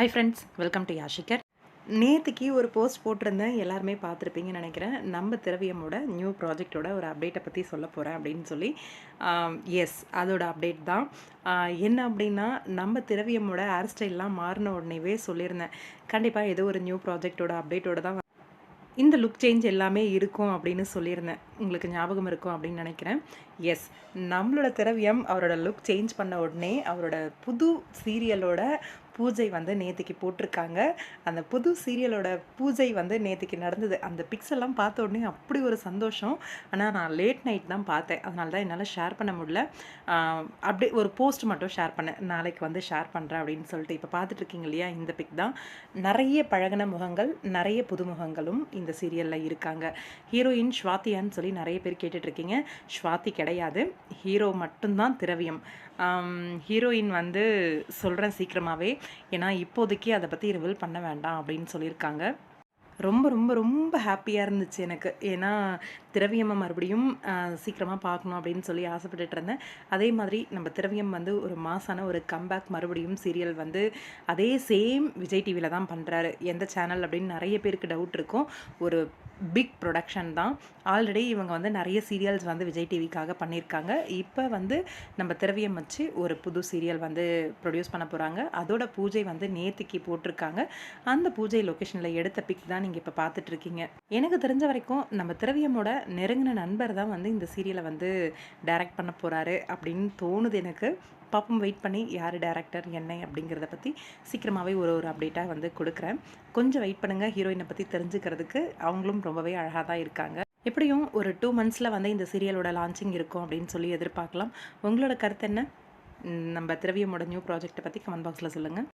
Hi friends welcome to Yashikar நேற்றுக்கு ஒரு post போட்டிருந்தேன். எல்லாருமே பார்த்துருப்பீங்கன்னு நினைக்கிறேன். நம்ம திரவியமோட நியூ ப்ராஜெக்டோட ஒரு அப்டேட்டை பற்றி சொல்ல போகிறேன் அப்படின்னு சொல்லி. எஸ் அதோட அப்டேட் தான். என்ன அப்படின்னா நம்ம திரவியமோட ஹேர் ஸ்டைல்லாம் மாறின உடனேவே சொல்லியிருந்தேன். கண்டிப்பாக ஏதோ ஒரு நியூ ப்ராஜெக்டோட அப்டேட்டோட தான் இந்த லுக் சேஞ்ச் எல்லாமே இருக்கும் அப்படின்னு சொல்லியிருந்தேன். உங்களுக்கு ஞாபகம் இருக்கும் அப்படின்னு நினைக்கிறேன். எஸ் நம்மளோட திரவியம் அவரோட லுக் சேஞ்ச் பண்ண உடனே அவரோட புது சீரியலோட பூஜை வந்து நேற்றுக்கு போட்டிருக்காங்க. அந்த புது சீரியலோட பூஜை வந்து நேற்றுக்கு நடந்தது. அந்த பிக்ஸ் எல்லாம் பார்த்த உடனே அப்படி ஒரு சந்தோஷம். ஆனால் நான் லேட் நைட் தான் பார்த்தேன். அதனால தான் என்னால் ஷேர் பண்ண முடியல. ஆஹ் அப்படியே ஒரு போஸ்ட் மட்டும் ஷேர் பண்ணேன். நாளைக்கு வந்து ஷேர் பண்ணுறேன் அப்படின்னு சொல்லிட்டு இப்போ பார்த்துட்டு இருக்கீங்க இல்லையா? இந்த பிக் தான். நிறைய பழகின முகங்கள் நிறைய புது முகங்களும் இந்த சீரியலில் இருக்காங்க. ஹீரோயின் ஸ்வாத்தியான்னு சொல்லி நிறைய பேர் கேட்டுட்ருக்கீங்க. ஸ்வாதி கிடையாது. ஹீரோ மட்டும்தான் திரவியம். ஹீரோயின் வந்து சொல்கிறேன் சீக்கிரமாகவே ஏன்னா இப்போதைக்கு அதை பற்றி ரிவீல் பண்ண வேண்டாம் அப்படின்னு சொல்லியிருக்காங்க. ரொம்ப ரொம்ப ரொம்ப ஹாப்பியாக இருந்துச்சு எனக்கு. ஏன்னா திரவியம்மை மறுபடியும் சீக்கிரமாக பார்க்கணும் அப்படின்னு சொல்லி ஆசைப்பட்டுட்டு இருந்தேன். அதே மாதிரி நம்ம திரவியம் வந்து ஒரு மாசான ஒரு கம்பேக் மறுபடியும் சீரியல் வந்து அதே சேம் விஜய் டிவியில் தான் பண்ணுறாரு எந்த சேனல் அப்படின்னு நிறைய பேருக்கு டவுட் இருக்கும். ஒரு பிக் ப்ரொடக்ஷன் தான். ஆல்ரெடி இவங்க வந்து நிறைய சீரியல்ஸ் வந்து விஜய் டிவிக்காக பண்ணியிருக்காங்க இப்போ வந்து நம்ம திரவியம் வச்சு ஒரு புது சீரியல் வந்து ப்ரொடியூஸ் பண்ண போகிறாங்க அதோட பூஜை வந்து நேத்திக்கு போட்டிருக்காங்க. அந்த பூஜை லொக்கேஷனில் எடுத்த பிக் தான் நீங்கள் இப்போ பார்த்துட்ருக்கீங்க. எனக்கு தெரிஞ்ச வரைக்கும் நம்ம திரவியமோட நெருங்கின நண்பர் தான் வந்து இந்த சீரியலை வந்து டைரக்ட் பண்ண போகிறாரு அப்படின்னு தோணுது எனக்கு. பாப்போம் வெயிட் பண்ணி யார் டேரக்டர் என்ன அப்படிங்கிறத பற்றி சீக்கிரமாகவே ஒரு ஒரு அப்டேட்டாக வந்து கொடுக்குறேன். கொஞ்சம் வெயிட் பண்ணுங்கள் ஹீரோயினை பற்றி தெரிஞ்சுக்கிறதுக்கு அவங்களும் ரொம்பவே அழகாக தான் இருக்காங்க. எப்படியும் ஒரு டூ மந்த்ஸில் வந்து இந்த சீரியலோட லான்ச்சிங் இருக்கும் அப்படின்னு சொல்லி எதிர்பார்க்கலாம். உங்களோட கருத்து என்ன? நம்ம திரவியமோட நியூ ப்ராஜெக்ட்டை பற்றி கமெண்ட் பாக்ஸில் சொல்லுங்கள்